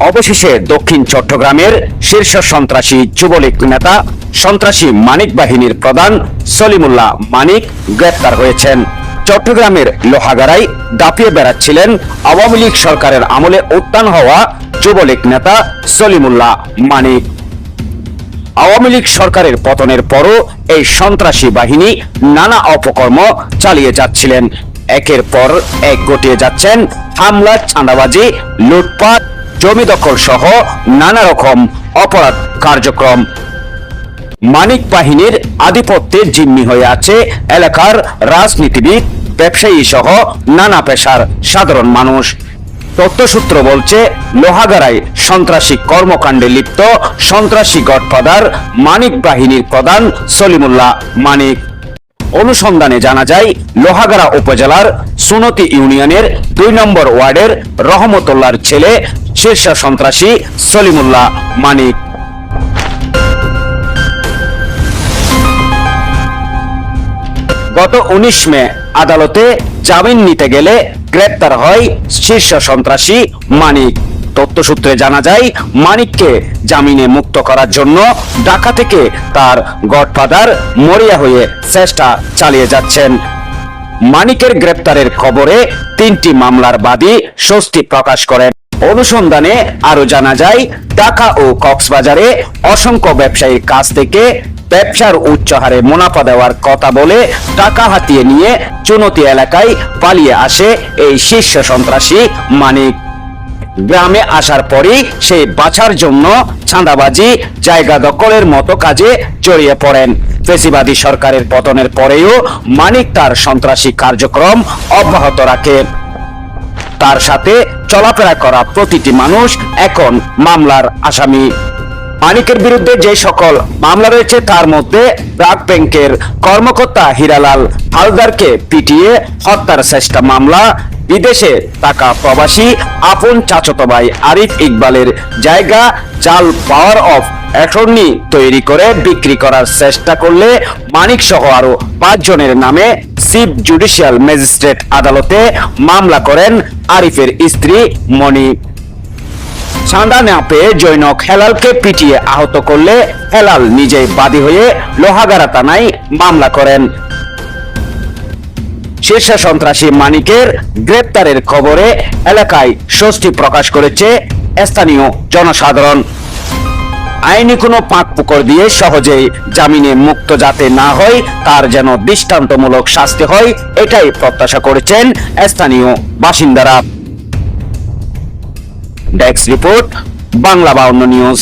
অবশেষে দক্ষিণ চট্টগ্রামের শীর্ষ সন্ত্রাসী যুবলীগ নেতা, সন্ত্রাসী মানিক বাহিনীর প্রধান সলিমুল্লাহ মানিক গ্রেপ্তার হয়েছেন। চট্টগ্রামের লোহাগাড়ায় দাপিয়ে বেড়াচ্ছিলেন আওয়ামী লীগ সরকারের আমলে উত্থান হওয়া যুবলীগ নেতা সলিমুল্লাহ মানিক। আওয়ামী লীগ সরকারের পতনের পরও এই সন্ত্রাসী বাহিনী নানা অপকর্ম চালিয়ে যাচ্ছিলেন। একের পর এক গটিয়ে যাচ্ছেন হামলা, চাঁদাবাজি, লুটপাট জমি দখল সহ নানা রকম অপরাধ কার্যক্রম। মানিক বাহিনীর আধিপত্যে জিম্মি হয়ে আছে এলাকার রাজনীতিবিদ ব্যবসায়ী সহ নানা পেশার সাধারণ মানুষ। তথ্যসূত্র বলছে, লোহাগাড়ায় সন্ত্রাসী কর্মকাণ্ডে লিপ্ত সন্ত্রাসী গডফাদার মানিক বাহিনীর প্রধান সলিমুল্লাহ মানিক। অনুসন্ধানে জানা যায়, লোহাগাড়া উপজেলার সুনতি ইউনিয়নের দুই নম্বর ওয়ার্ডের রহমতুল্লাহর ছেলে শীর্ষ সন্ত্রাসী সলিমুল্লাহ মানিক। গত উনিশ মে আদালতে জামিন নিতে গেলে গ্রেপ্তার হয় শীর্ষ সন্ত্রাসী মানিক। তথ্যসূত্রে জানা যায়, মানিককে জামিনে মুক্ত করার জন্য ঢাকা থেকে তার গডফাদার মরিয়া হয়ে চেষ্টা চালিয়ে যাচ্ছেন। মানিকের গ্রেপ্তারের খবরে তিনটি মামলার বাদী স্বস্তি প্রকাশ করেন। অনুসন্ধানে আরও জানা যায়, ঢাকা ও কক্সবাজারে অসংখ্য ব্যবসায়ীর কাছ থেকে ব্যবসার উচ্চ হারে মুনাফা দেওয়ার কথা বলে টাকা হাতিয়ে নিয়ে চুনতি এলাকায় পালিয়ে আসে এই শীর্ষ সন্ত্রাসী মানিক। গ্রামে আসার পরই সে বাছার জন্য ছাঁদাবাজি জায়গা দখলের মতো কাজে জড়িয়ে পড়েন। ফেসিবাদী সরকারের পতনের পরেও মানিক তার সন্ত্রাসী কার্যক্রম অব্যাহত রাখে। তার সাথে চলাফেরা করা প্রতিটি মানুষ এখন মামলার আসামি। মানিকের বিরুদ্ধে যে সকল মামলা রয়েছে, তার মধ্যে ব্রাক ব্যাংকের কর্মকর্তা হিরালাল হালদারকে পিটিয়ে হত্যার চেষ্টা মামলা। বিদেশে টাকা প্রবাসী আপন চাচত ভাই আরিফ ইকবালের জায়গা, জাল পাওয়ার অফ অ্যাটর্নি তৈরি করে বিক্রি করার চেষ্টা করলে মানিক সহ আরও পাঁচজনের নামে চিফ জুডিশিয়াল ম্যাজিস্ট্রেট আদালতে মামলা করেন আরিফের স্ত্রী মণি চাঁদা না পেয়ে জৈনক হেলালকে পিটিয়ে আহত করলে হেলাল নিজেই বাদী হয়ে লোহাগাড়া থানায় মামলা করেন। শীর্ষ সন্ত্রাসী মানিকের গ্রেপ্তারের খবরে এলাকায় স্বস্তি প্রকাশ করেছে স্থানীয় জনসাধারণ। আইনি কোনো পাক পুকর দিয়ে সহজেই জামিনে মুক্ত যাতে না হয়, তার যেন দৃষ্টান্তমূলক শাস্তি হয়, এটাই প্রত্যাশা করেছেন স্থানীয় বাসিন্দারা। ডেস্ক রিপোর্ট, বাংলা বাউন্ন নিউজ।